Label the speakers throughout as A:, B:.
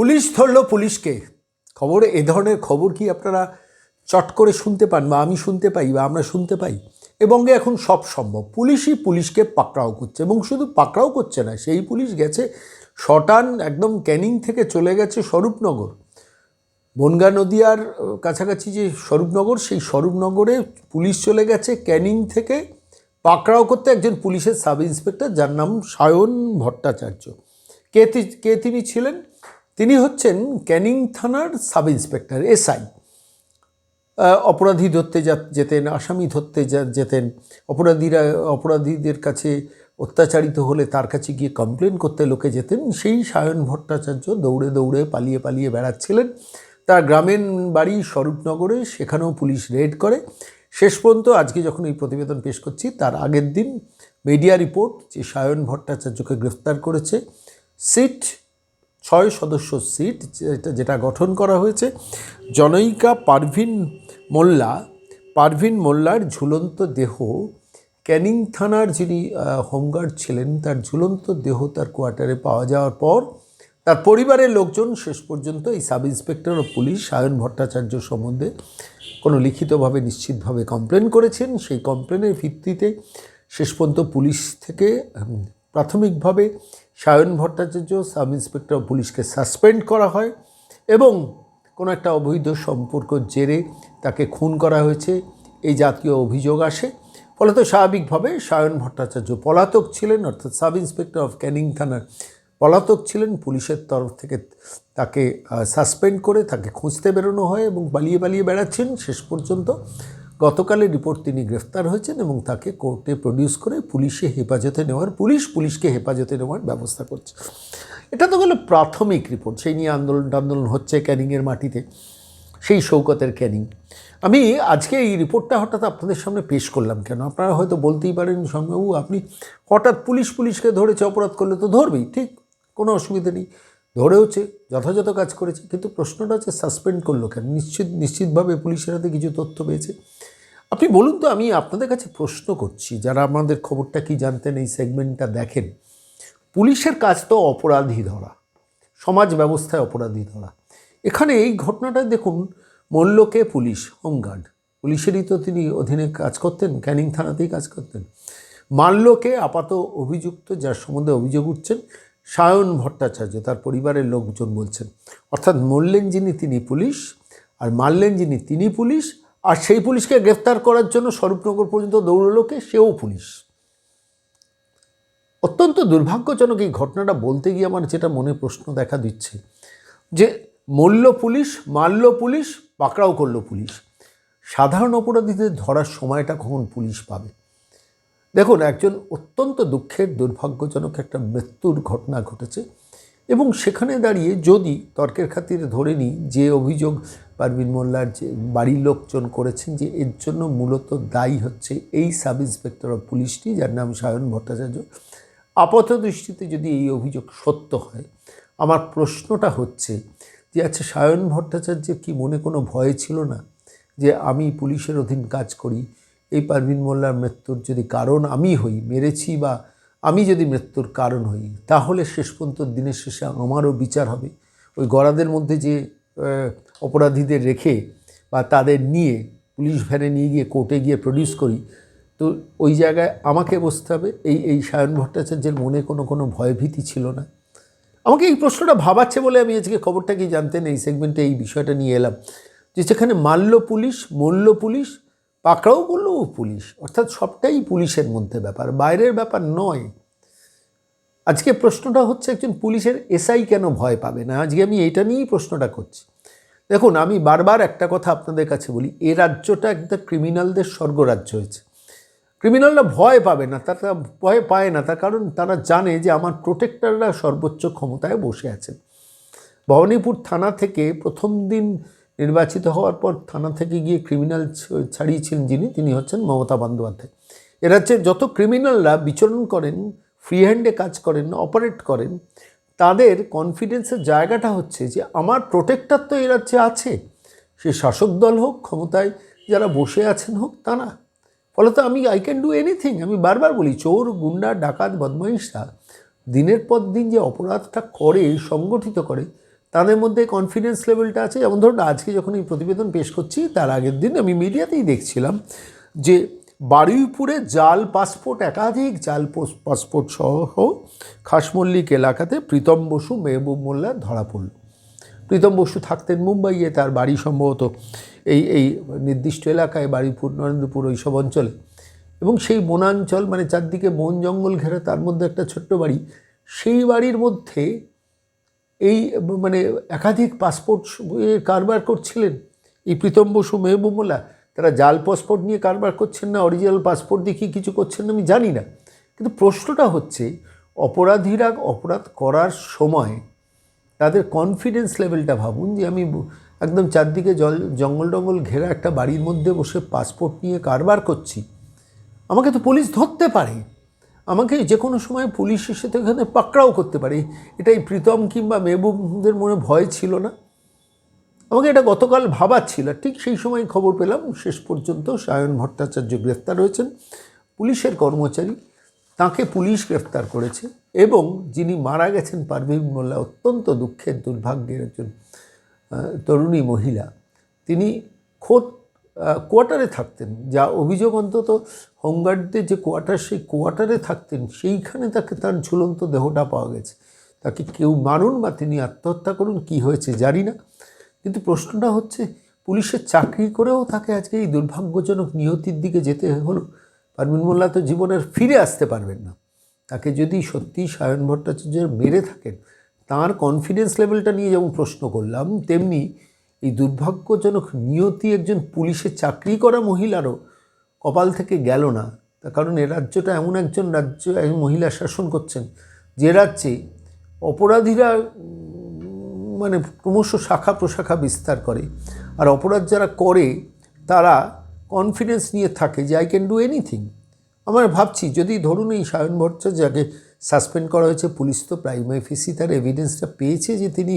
A: Police ধরলো পুলিশকে। খবরে এ ধরনের খবর কি আপনারা চট করে শুনতে পান বা আমি শুনতে পাই বা আমরা শুনতে পাই? এবং এখন সব সম্ভব। পুলিশই পুলিশকে পাকড়াও করছে এবং শুধু পাকড়াও করছে না, সেই পুলিশ গেছে শটান একদম ক্যানিং থেকে চলে গেছে স্বরূপনগর। বনগা নদীয়ার কাছাকাছি যে স্বরূপনগর, সেই স্বরূপনগরে পুলিশ চলে গেছে ক্যানিং থেকে পাকড়াও করতে একজন পুলিশের সাব ইন্সপেক্টর যার নাম সায়ন ভট্টাচার্য। কে কে তিনি ছিলেন? তিনি হচ্ছেন ক্যানিং থানার সাব ইন্সপেক্টর এসআই অপরাধী ধরতে যেতেন, আসামি ধরতে যেতেন। অপরাধীরা, অপরাধীদের কাছে অত্যাচারিত হলে তার কাছে গিয়ে কমপ্লেন করতে লোকে যেতেন। সেই সায়ন ভট্টাচার্য দৌড়ে দৌড়ে পালিয়ে পালিয়ে বেড়াচ্ছিলেন। তার গ্রামের বাড়ি স্বরূপনগরে, সেখানেও পুলিশ রেড করে। শেষ পর্যন্ত আজকে যখন এই প্রতিবেদন পেশ করছি, তার আগের দিন মিডিয়া রিপোর্ট যে সায়ন ভট্টাচার্যকে গ্রেফতার করেছে, সিট ছয় সদস্য সিট যেটা গঠন করা হয়েছে। জনৈকা পারভিন মোল্লা, পারভিন মোল্লার ঝুলন্ত দেহ, ক্যানিং থানার যিনি হোমগার্ড ছিলেন, তার ঝুলন্ত দেহ তার কোয়ার্টারে পাওয়া যাওয়ার পর তার পরিবারের লোকজন শেষ পর্যন্ত এই সাব ইন্সপেক্টর ও পুলিশ, সায়ন ভট্টাচার্য সম্বন্ধে কোনো লিখিতভাবে নিশ্চিতভাবে কমপ্লেন করেছেন। সেই কমপ্লেনের ভিত্তিতে শেষ পর্যন্ত পুলিশ থেকে প্রাথমিকভাবে সায়ন ভট্টাচার্য, সাব ইন্সপেক্টর পুলিশকে সাসপেন্ড করা হয় এবং কোনো একটা অবৈধ সম্পর্ক জেরে তাকে খুন করা হয়েছে। এই জাতীয় অভিযোগ আসে। ফলত স্বাভাবিকভাবে সায়ন ভট্টাচার্য পলাতক ছিলেন, অর্থাৎ সাব ইন্সপেক্টর অফ ক্যানিং থানার পলাতক ছিলেন। পুলিশের তরফ থেকে তাকে সাসপেন্ড করে তাকে খুঁজতে বেরোনো হয় এবং পালিয়ে পালিয়ে বেড়াচ্ছেন। শেষ পর্যন্ত গতকালের রিপোর্ট তিনি গ্রেফতার হয়েছেন এবং তাকে কোর্টে প্রডিউস করে পুলিশে হেফাজতে নেওয়ার, পুলিশ পুলিশকে হেফাজতে নেওয়ার ব্যবস্থা করছে। এটা তো গেলো প্রাথমিক রিপোর্ট, সেই নিয়ে আন্দোলন আন্দোলন হচ্ছে ক্যানিংয়ের মাটিতে, সেই শৌকতের ক্যানিং। আমি আজকে এই রিপোর্টটা হঠাৎ আপনাদের সামনে পেশ করলাম কেন? আপনারা হয়তো বলতেই পারেন সঙ্গেবাবু আপনি হঠাৎ পুলিশ পুলিশকে ধরেছে, অপরাধ করলে তো ধরবেই, ঠিক, কোনো অসুবিধা নেই। ধরেওছে যথাযথ কাজ করেছে, কিন্তু প্রশ্নটা হচ্ছে, সাসপেন্ড করল কেন? নিশ্চিত, নিশ্চিতভাবে পুলিশের হাতে কিছু তথ্য পেয়েছে? আপনি বলুন তো, আমি আপনাদের কাছে প্রশ্ন করছি, যারা আমাদের খবরটা কি জানতেন, এই সেগমেন্টটা দেখেন। পুলিশের কাজ তো অপরাধী ধরা, সমাজ ব্যবস্থায় অপরাধী ধরা। এখানে এই ঘটনাটা দেখুন, মল্লকে পুলিশ হোমগার্ড পুলিশেরই তো তিনি অধীনে কাজ করতেন, ক্যানিং থানাতেই কাজ করতেন। মাল্যকে আপাত অভিযুক্ত, যার সম্বন্ধে অভিযোগ উঠছেন, সায়ন ভট্টাচার্য, তার পরিবারের লোকজন বলছেন। অর্থাৎ মরলেন যিনি তিনি পুলিশ, আর মারলেন যিনি তিনি পুলিশ আর সেই পুলিশকে গ্রেফতার করার জন্য স্বরূপনগর পর্যন্ত দৌড়লো কে সেও পুলিশ। অত্যন্ত দুর্ভাগ্যজনক এই ঘটনাটা বলতে গিয়ে আমার যেটা মনে প্রশ্ন দেখা দিচ্ছে, যে মল্ল পুলিশ মারল পুলিশ, পাকড়াও করল পুলিশ। সাধারণ অপরাধীদের ধরার সময়টা কখন পুলিশ পাবে? দেখুন, একজন অত্যন্ত দুঃখের, দুর্ভাগ্যজনক একটা মৃত্যুর ঘটনা ঘটেছে। এবং সেখানে দাঁড়িয়ে যদি তর্কের খাতিরে ধরে নিই যে অভিযোগ পারভিন মোল্লার যে বাড়ির লোকজন করেছেন যে এর জন্য মূলত দায়ী হচ্ছে এই সাব ইন্সপেক্টর অফ পুলিশটি যার নাম সায়ন ভট্টাচার্য, আপাত দৃষ্টিতে যদি এই অভিযোগ সত্য হয়, আমার প্রশ্নটা হচ্ছে যে আচ্ছা সায়ন ভট্টাচার্যের কি মনে কোনো ভয় ছিল না যে আমি পুলিশের অধীন কাজ করি, এই পারভিন মোল্লার মৃত্যুর যদি কারণ আমি হই, মেরেছি বা আমি যদি মৃত্যুর কারণ হই, তাহলে শেষ পর্যন্ত দিনের শেষে আমারও বিচার হবে। ওই গড়াদের মধ্যে যে অপরাধীদের রেখে বা তাদের নিয়ে পুলিশ ভ্যানে নিয়ে গিয়ে কোর্টে গিয়ে প্রডিউস করি, তো ওই জায়গায় আমাকে বসতে হবে। এই এই সায়ন ভট্টাচার্যের মনে কোনো কোনো ভয়ভীতি ছিল না। আমাকে এই প্রশ্নটা ভাবাচ্ছে বলে আমি আজকে খবরটা কি জানতেন? এই সেগমেন্টে এই বিষয়টা নিয়ে এলাম। যে যেখানে মাল্য পুলিশ মরল পুলিশ পাকড়াও করল পুলিশ। অর্থাৎ সবটাই পুলিশের মধ্যে ব্যাপার, বাইরের ব্যাপার নয়। আজকে প্রশ্নটা হচ্ছে একজন পুলিশের এসআই কেন ভয় পাবে না? আজকে আমি এইটা নিয়েই প্রশ্নটা করছি। দেখুন, আমি বারবার একটা কথা আপনাদের কাছে বলি, এ রাজ্যটা একটা ক্রিমিনালদের স্বর্গরাজ্য হয়েছে। ক্রিমিনালরা ভয় পাবে না, তারা ভয় পায় না, তার কারণ তারা জানে যে আমার প্রোটেক্টররা সর্বোচ্চ ক্ষমতায় বসে আছেন। ভবানীপুর থানা থেকে প্রথম দিন নির্বাচিত হওয়ার পর থানা থেকে গিয়ে ক্রিমিনাল ছাড়িয়েছিলেন যিনি, তিনি হচ্ছেন মমতা বন্দ্যোপাধ্যায়। এ রাজ্যে যত ক্রিমিনালরা বিচরণ করেন ফ্রি হ্যান্ডে কাজ করেন অপারেট করেন, তাদের কনফিডেন্সের জায়গাটা হচ্ছে যে আমার প্রোটেক্টর তো এ রাজ্যে আছে। সে শাসক দল হোক, ক্ষমতায় যারা বসে আছেন হোক, তা না। ফলত আমি আই ক্যান ডু এনিথিং আমি বারবার বলি, চোর, গুন্ডা, ডাকাত, বদমাইশরা দিনের পর দিন যে অপরাধটা করে, সংগঠিত করে তাদের মধ্যে কনফিডেন্স লেভেলটা আছে। যেমন ধরুন, আজকে যখন এই প্রতিবেদন পেশ করছি, তার আগের দিন আমি মিডিয়াতেই দেখছিলাম যে বারুইপুরে জাল পাসপোর্ট একাধিক জাল পোস- পাসপোর্ট সহ খাসমল্লিক এলাকাতে প্রীতম বসু, মেহবুব মোল্লা ধরা পড়ল। প্রীতম বসু থাকতেন মুম্বাইয়ে, তার বাড়ি সম্ভবত এই এই নির্দিষ্ট এলাকায় বাড়িপুর নরেন্দ্রপুর ওইসব অঞ্চলে। এবং সেই বনাঞ্চল মানে চারদিকে বন জঙ্গল ঘেরা, তার মধ্যে একটা ছোট্ট বাড়ি, সেই বাড়ির মধ্যে এই মানে একাধিক পাসপোর্ট কারবার করছিলেন। এই প্রীতম বসু মেহবুবুল্লাহ তারা জাল পাসপোর্ট নিয়ে কারবার করছেন না অরিজিনাল পাসপোর্ট দেখিয়ে কিছু করছেন না, আমি জানি না। কিন্তু প্রশ্নটা হচ্ছে, অপরাধীরা অপরাধ করার সময় তাদের কনফিডেন্স লেভেলটা ভাবুন যে আমি একদম চারদিকে জল, জঙ্গল টঙ্গল ঘেরা একটা বাড়ির মধ্যে বসে পাসপোর্ট নিয়ে কারবার করছি। আমাকে তো পুলিশ ধরতে পারে। আমাকে যে কোনো সময় পুলিশ এসে তো এখানে পাকড়াও করতে পারে। এটাই প্রীতম কিংবা মেহবুবদের মনে ভয় ছিল না। আমাকে এটা গতকাল ভাবাচ্ছিল। ঠিক সেই সময় খবর পেলাম, শেষ পর্যন্ত সায়ন ভট্টাচার্য গ্রেফতার হয়েছেন, পুলিশের কর্মচারী। তাকে পুলিশ গ্রেফতার করেছে এবং যিনি মারা গেছেন পারভীন মোল্লা, অত্যন্ত দুঃখের দুর্ভাগ্যের একজন তরুণী মহিলা, তিনি খোদ কোয়ার্টারে থাকতেন, যা অভিযোগ অন্তত হোমগার্ডদের যে কোয়ার্টার, সেই কোয়ার্টারে থাকতেন, সেইখানে তাকে তার ঝুলন্ত দেহটা পাওয়া গেছে। তাকে কেউ মারুন বা তিনি আত্মহত্যা করুন, কি হয়েছে জানি না। কিন্তু প্রশ্নটা হচ্ছে, পুলিশের চাকরি করেও তাকে আজকে এই দুর্ভাগ্যজনক নিয়তির দিকে যেতে হলো? পারমিন মোল্লা তো জীবনের ফিরে আসতে পারবেন না। তাকে যদি সত্যি সায়ন ভট্টাচার্য মেরে থাকেন, তার কনফিডেন্স লেভেলটা নিয়ে যেমন প্রশ্ন করলাম, তেমনি এই দুর্ভাগ্যজনক নিয়তি একজন পুলিশে চাকরি করা মহিলারও কপাল থেকে গেল না। তার কারণ এ রাজ্যটা এমন একজন রাজ্য একজন মহিলা শাসন করছেন যে রাজ্যে অপরাধীরা মানে ক্রমশ শাখা প্রশাখা বিস্তার করে। আর অপরাধ যারা করে, তারা কনফিডেন্স নিয়ে থাকে যে আই ক্যান ডু এনিথিং আমার ভাবছি, যদি ধরুন এই সায়ন ভট্টাচার্য যাকে সাসপেন্ড করা হয়েছে, পুলিশ তো প্রাইমারি ফিসি তার এভিডেন্সটা পেয়েছে যে তিনি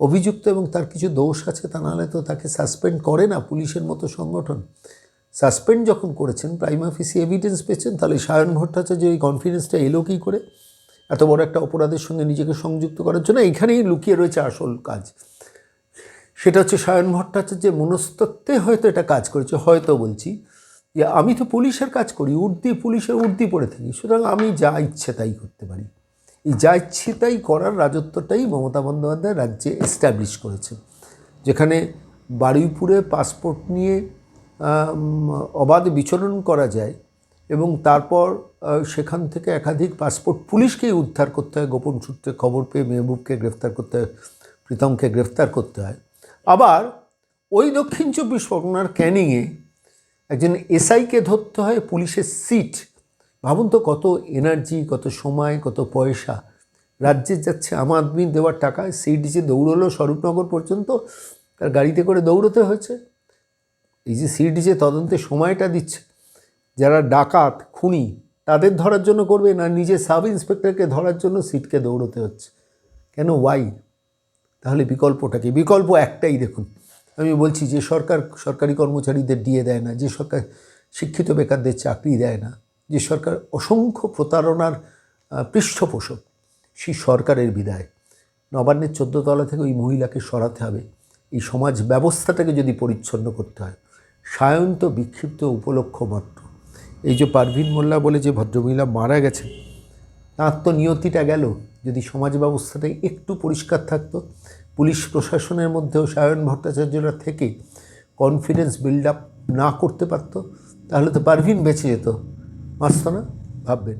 A: অভিযুক্ত এবং তার কিছু দোষ আছে, তা নাহলে তো তাকে সাসপেন্ড করে না পুলিশের মতো সংগঠন। সাসপেন্ড যখন করেছেন, প্রাইমা ফিসি এভিডেন্স পেয়েছেন, তাহলে সায়ন ভট্টাচার্য এই কনফিডেন্সটা এলো কী করে? এত বড় একটা অপরাধের সঙ্গে নিজেকে সংযুক্ত করার জন্য এখানেই লুকিয়ে রয়েছে আসল কাজ। সেটা হচ্ছে সায়ন ভট্টাচার্যের মনস্তত্ত্বে হয়তো এটা কাজ করেছে, হয়তো বলছি যে আমি তো পুলিশের কাজ করি, উর্দি পুলিশের উর্দি পড়ে থাকি, সুতরাং আমি যা ইচ্ছে তাই করতে পারি। এই যা ইচ্ছে তাই করার রাজত্বটাই মমতা বন্দ্যোপাধ্যায় রাজ্যে এস্টাবলিশ করেছে যেখানে বারুইপুরে পাসপোর্ট নিয়ে অবাধ বিচরণ করা যায় এবং তারপর সেখান থেকে একাধিক পাসপোর্ট পুলিশকেই উদ্ধার করতে হয়, গোপন সূত্রে খবর পেয়ে মেহবুবকে গ্রেফতার করতে হয়, প্রীতমকে গ্রেফতার করতে হয়। আবার ওই দক্ষিণ চব্বিশ পরগনার ক্যানিংয়ে একজন এসআইকে ধরতে হয় পুলিশের সিট ভাবুন তো কত এনার্জি কত সময়, কত পয়সা। রাজ্যে যাচ্ছে আম আদমি দেওয়ার টাকায় সিট যে দৌড়লো স্বরূপনগর পর্যন্ত, তার গাড়িতে করে দৌড়তে হয়েছে। এই যে সিডি যে তদন্তে সময়টা দিচ্ছে, যারা ডাকাত, খুনি, তাদের ধরার জন্য করবে না নিজে সাব ইন্সপেক্টরকে ধরার জন্য সিটকে দৌড়তে হচ্ছে? কেন? ওয়াই তাহলে বিকল্পটা কি? বিকল্প একটাই দেখুন। আমি বলছি যে সরকার, সরকারি কর্মচারীদের দিয়ে দেয় না, যে সরকার শিক্ষিত বেকারদের চাকরি দেয় না। যে সরকার অসংখ্য প্রতারণার পৃষ্ঠপোষক, সেই সরকারের বিদায়। নবান্নের চোদ্দ তলা থেকে ওই মহিলাকে সরাতে হবে। এই সমাজ ব্যবস্থাটাকে যদি পরিচ্ছন্ন করতে হয়। সায়ন তো বিক্ষিপ্ত উপলক্ষ মাত্র এই যে পারভিন মোল্লা বলে যে ভদ্রমহিলা মারা গেছে তাঁর তো নিয়তিটা গেল। যদি সমাজ ব্যবস্থাটা একটু পরিষ্কার থাকতো, পুলিশ প্রশাসনের মধ্যেও সায়ন ভট্টাচার্যরা থেকে কনফিডেন্স বিল্ড আপ না করতে পারতো, তাহলে তো পারভিন বেঁচে যেত। Aslanım, abi.